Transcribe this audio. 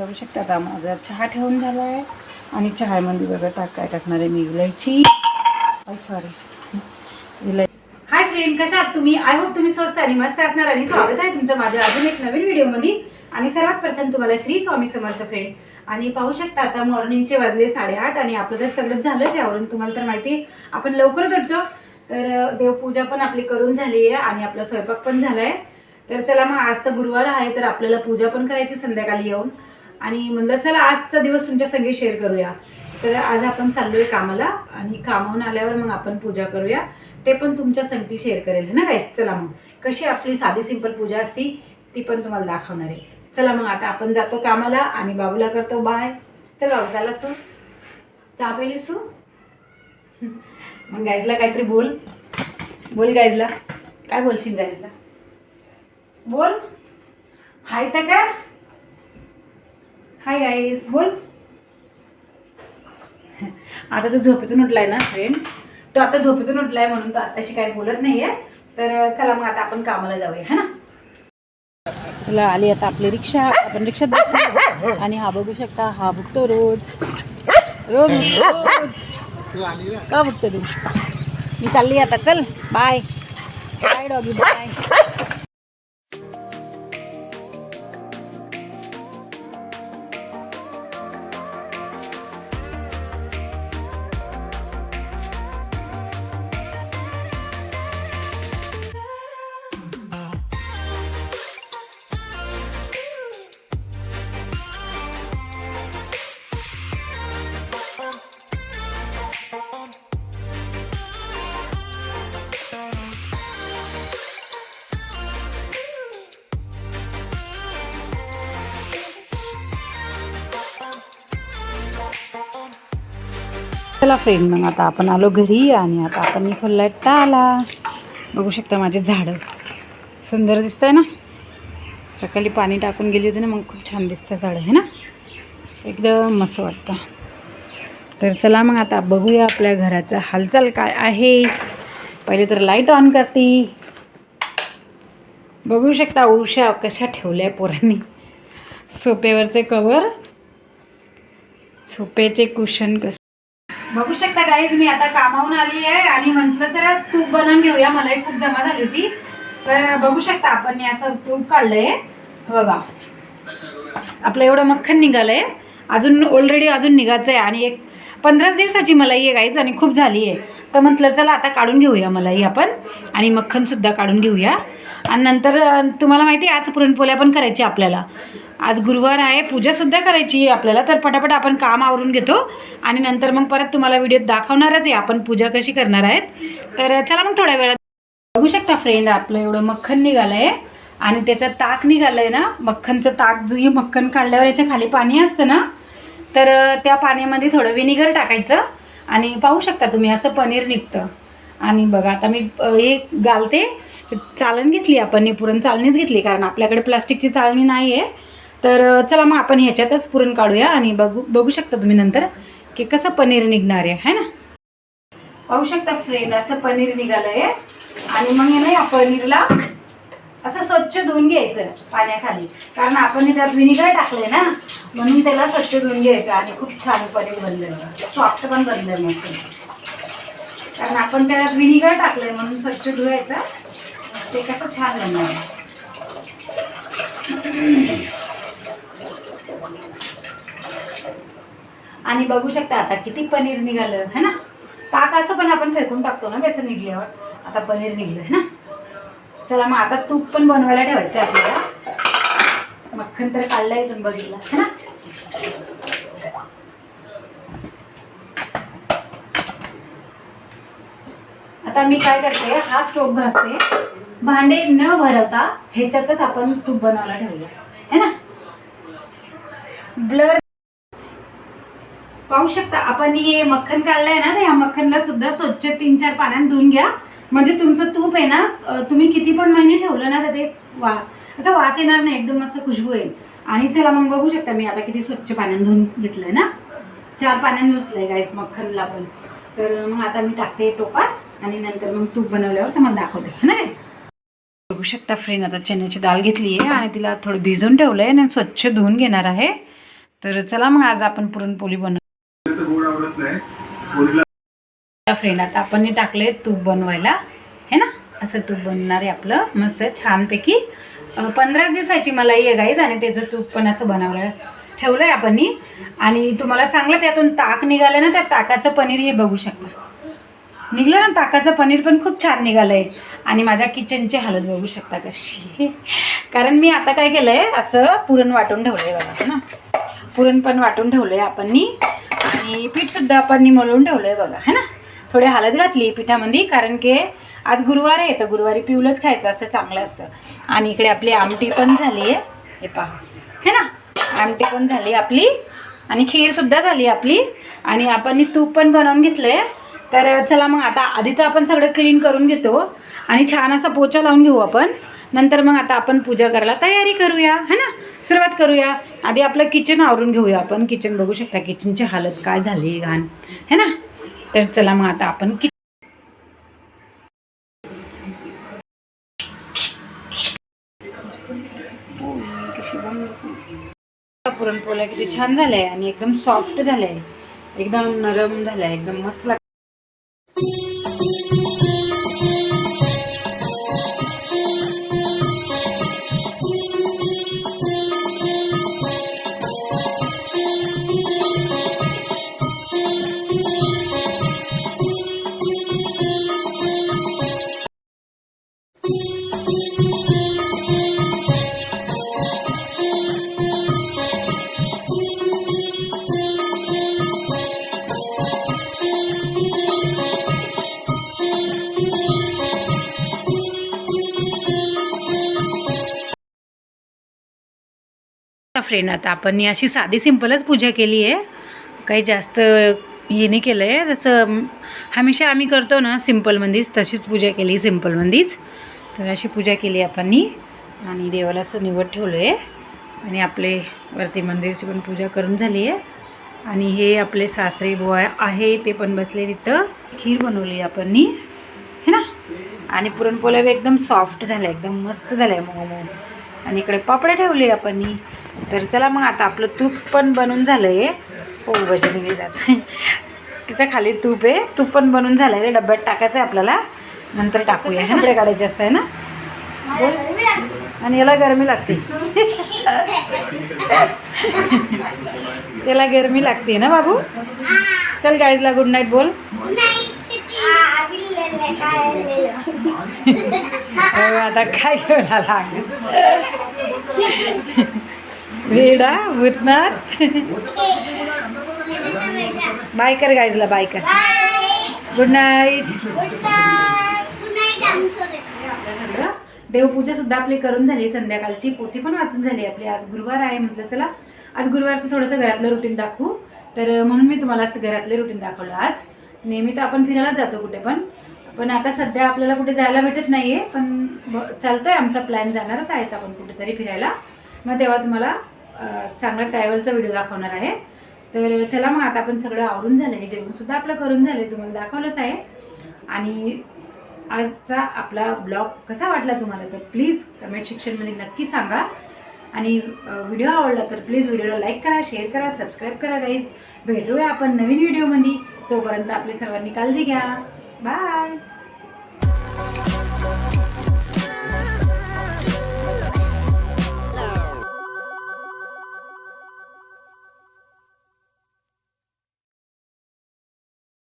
बघू शकता. आता माझा चहा ठेवून झाला आहे आणि चहामध्ये बघा टाक काय टाकणार आहे मी इलायची. Oh, सॉरी इलाय हाय फ्रेंड कशा आहात तुम्ही? आय होप तुम्ही स्वस्त आणि मस्त असणार आणि स्वागत आहे तुमचं माझ्या अजून एक नवीन व्हिडिओमध्ये. आणि सर्वात प्रथम तुम्हाला श्री स्वामी समर्थ फ्रेंड आणि पाहू शकता आता मॉर्निंगचे वाजले साडेआठ आणि आपलं तर सगळंच झालंच यावरून तुम्हाला तर माहिती आहे, आपण लवकरच उठतो तर देवपूजा पण आपली करून झाली आहे आणि आपला स्वयंपाक पण झाला आहे तर चला मग आज तर गुरुवार आहे तर आपल्याला पूजा पण करायची संध्याकाळी येऊन. आणि म्हणलं चला आजचा दिवस तुमच्या सगळे शेअर करूया. तर आज आपण चाललोय कामाला आणि कामावून आल्यावर मग आपण पूजा करूया. ते पण तुमच्या संगती शेअर करेल. है ना गाईस चला मग. कशी आपली साधी सिंपल पूजा असती ती पण तुम्हाला दाखवणार आहे. चला मग आता आपण जातो कामाला आणि बाबूला करतो बाय. चल बाबू चला सू चहा पहिली सू मग गायजला काहीतरी बोल. बोल गाईजला काय बोलशील गाईजला बोल. हाय तर काय? हाय गाईस बोल. आता तो झोपेतून उठलाय ना फ्रेंड तो आता झोपेतून उठलाय म्हणून तो आताशी काही बोलत नाहीये. तर चला मग आता आपण कामाला जाऊया है ना? चला आली आता आपली रिक्षा. आपण रिक्षात बसू. आणि हा बघू शकता हा बघतो रोज. रोज रोज. का बघतो तू? मी चालली आता चल. बाय बाय डॉगी बाय चला फ्रेंड मग आता आपण आलो घरी आणि आता आपण निखोलला टाला. बघू शकता माझे झाडं. सुंदर दिसत आहे ना? सकाळी पाणी टाकून गेली होती ना मग खूप छान दिसतं झाडं आहे ना? एकदम मस्त वाटतं. तर चला मग आता बघूया आपल्या घराचं हालचाल काय आहे. पहिले तर लाइट ऑन करते. बघू शकता उषा कशा ठेवल्या पोरांनी. सोप्यावरचे कवर सोप्याचे कुशन कस बघू शकता गाईज मी आता कामावून आली आहे आणि म्हटलं जरा तूप बनवून घेऊया. मलाही खूप जमा झाली होती. तर बघू शकता आपण असं तूप काढलंय. बघा. आपलं एवढं मक्खन निघालंय. अजून ऑलरेडी अजून निघायचं आहे आणि एक पंधराच दिवसाची मलाई आहे गाईज आणि खूप झाली आहे. तर म्हटलं चला आता काढून घेऊया मलाई आपण आणि मक्खनसुद्धा काढून घेऊया. आणि नंतर तुम्हाला माहिती आहे आज पुरणपोळ्या पण करायची आपल्याला. आज गुरुवार आहे पूजासुद्धा करायची आहे आपल्याला तर पटापट आपण काम आवरून घेतो. आणि नंतर मग परत तुम्हाला व्हिडिओत दाखवणारच आहे आपण पूजा कशी करणार आहेत. तर चला मग थोड्या वेळात. बघू शकता फ्रेंड आपलं एवढं मक्खन निघालं आहे आणि त्याचं ताक निघालं आहे ना मक्खनचं ताक जुई हे मक्खन काढल्यावर याच्या खाली पाणी असतं ना तर त्या पाण्यामध्ये थोडं विनिगर टाकायचं. आणि पाहू शकता तुम्ही असं पनीर निघतं. आणि बघा आता मी हे घालते. चालण घेतली आपण ही पुरण चालणीच घेतली कारण आपल्याकडे प्लास्टिकची चाळणी नाही आहे तर चला मग आपण ह्याच्यातच पुरण काढूया आणि बघू बघू शकता तुम्ही नंतर की कसं पनीर निघणार आहे है ना? पाहू शकता फ्रेंड असं पनीर निघालंय. आणि मग हे ना या पनीरला असं स्वच्छ धुवून घ्यायचं पाण्याखाली. कारण आपण हे त्यात विनिगर टाकलंय ना म्हणून त्याला स्वच्छ धुवून घ्यायचं. आणि खूप छान पनीर बनलं. सॉफ्ट पण बनलं मग ते. कारण आपण त्यात विनिगर टाकलंय म्हणून स्वच्छ धुवायचं. ते कसं छान बनणार आणि बघू शकता आता किती पनीर निघालं है ना? ताक असं पण आपण फेकून टाकतो ना त्याचं निघल्यावर. आता पनीर निघलं है ना? चला मग आता तूप पण बनवायला ठेवायचं आपल्याला. मक्खन तर काढलंय तुम्ही बघितलं है ना? आता मी काय करते हा स्टोव घासते. भांडे न भरवता ह्याच्यातच आपण तूप बनवायला ठेवलं है ना? ब्लर पाहू शकता. आपण हे मक्खन काढलंय ना तर ह्या मक्खनला सुद्धा स्वच्छ तीन चार पाण्यात धुवून घ्या. म्हणजे तुमचं तूप आहे ना तुम्ही किती पण महिने ठेवलं ना तर ते वा असं वास येणार नाही एकदम मस्त खुशबू येईल. आणि चला मग बघू शकता मी आता किती स्वच्छ पाण्यात धुवून घेतलंय ना. चार पाण्याने धुतलंय गाईस मक्खनला पण. तर मग आता मी टाकते टोपात आणि नंतर मग तूप बनवल्यावर तुम्हाला दाखवते. है ना बघू शकता फ्रेंड आता चण्याची डाळ घेतली आहे आणि तिला थोडं भिजून ठेवलं आहे आणि स्वच्छ धुवून घेणार आहे. तर चला मग आज आपण पुरणपोळी बनव गोड आवडत नाही फ्रेंड आता आपण टाकले तूप बनवायला. है ना? असं तूप बनणार आहे आपलं. मस्त छानपैकी. पंधराच दिवसाची मला आहे गाईज आणि त्याचं तूप पण असं बनवलं ठेवलं आहे आपण आणि तुम्हाला सांगलं त्यातून ताक निघालं ना त्या ताकाचं पनीर हे बघू शकता. निघलं ना ताकाचं पनीर पण खूप छान निघालं आहे आणि माझ्या किचनची हालत बघू शकता कशी. कारण मी आता काय केलं आहे असं पुरण वाटून ठेवलं आहे बघा ना? पुरण पण वाटून ठेवलं आहे आपण आणि पीठसुद्धा आपण मळून ठेवलं आहे बघा है ना? थोडी हळद घातली पिठामध्ये कारण की आज गुरुवार आहे तर गुरुवारी पिवलंच खायचं असं चांगलं असतं. आणि इकडे आपली आमटी पण झाली आहे. हे पहा है ना? आमटी पण झाली आपली आणि खीरसुद्धा झाली आपली. आणि आपण तूप पण बनवून घेतलं आहे तर चला मग आता आधी तर आपण सगळं क्लीन करून घेतो आणि छान असा पोचा लावून घेऊ आपण. नंतर मग आता आपण पूजा करायला तयारी करूया है ना? सुरुवात करूया. आधी आपलं किचन आवरून घेऊया आपण. किचन बघू शकता किचनची हालत काय झाली घाण है ना? तर चला मग आता आपण कि पुरणपोळ्या किती छान झालंय आणि एकदम सॉफ्ट झालंय. एकदम नरम झालंय एकदम मस्त लाग फ्रेंड आता. आपण अशी साधी सिंपलच पूजा केली आहे. काही जास्त हे नाही केलं आहे जसं हमेशा आम्ही करतो ना सिम्पलमध्येच तशीच पूजा केली सिम्पलमध्येच तर अशी पूजा केली आपण आणि देवाला असं निवड ठेवलं आहे आणि आपले वरती मंदिरची पण पूजा करून झाली आहे. आणि हे आपले सासरे बुवा आहे ते पण बसले तिथं. खीर बनवली आपण नी है ना? आणि पुरणपोळ्या एकदम सॉफ्ट झाल्या एकदम मस्त झाल्या मऊ मऊ. आणि इकडे पापड्या ठेवले आपण तर चला मग आता आपलं तूप पण बनून झालं आहे हो भजन जात. त्याच्याखाली तूप आहे. तूप पण बनून झालं आहे ते डब्यात टाकायचं आहे आपल्याला. नंतर टाकूया. कपडे काढायचे असतं आहे ना? बोल. आणि याला गरमी लागते. त्याला गरमी लागते ना बाबू? चल गाईजला गुड नाईट बोल. हो, आता काय घेऊन आला वेडा भूतनाथ. बाय कर गाईजला बाय कर गुड नाईट देवपूजा सुद्धा आपली करून झाली संध्याकाळची. पोथी पण वाचून झाली आपली. आज गुरुवार आहे म्हटलं चला. आज गुरुवारचं थोडंसं घरातलं रुटीन दाखवू. तर म्हणून मी तुम्हाला असं घरातलं रुटीन दाखवलं आज. नेहमी तर आपण फिरायला जातो कुठे पण. पण आता सध्या आपल्याला कुठे जायला भेटत नाही आहे पण चालतं आहे आमचा प्लॅन जाणारच आहेत आपण कुठेतरी फिरायला. मग तेव्हा तुम्हाला चांगला ट्रॅव्हलचा व्हिडिओ दाखवणार आहे. तर चला मग आता आपण सगळं आवरून झालं आहे. जेवणसुद्धा आपलं करून झालं आहे. तुम्हाला दाखवलंच आहे. आणि आजचा आपला ब्लॉग कसा वाटला तुम्हाला तर प्लीज कमेंट सेक्शनमध्ये नक्की सांगा. आणि व्हिडिओ आवडला तर प्लीज व्हिडिओला लाईक करा शेअर करा सबस्क्राईब करा गाईज भेटूया आपण नवीन व्हिडिओमध्ये तोपर्यंत आपली सर्वांनी काळजी घ्या. बाय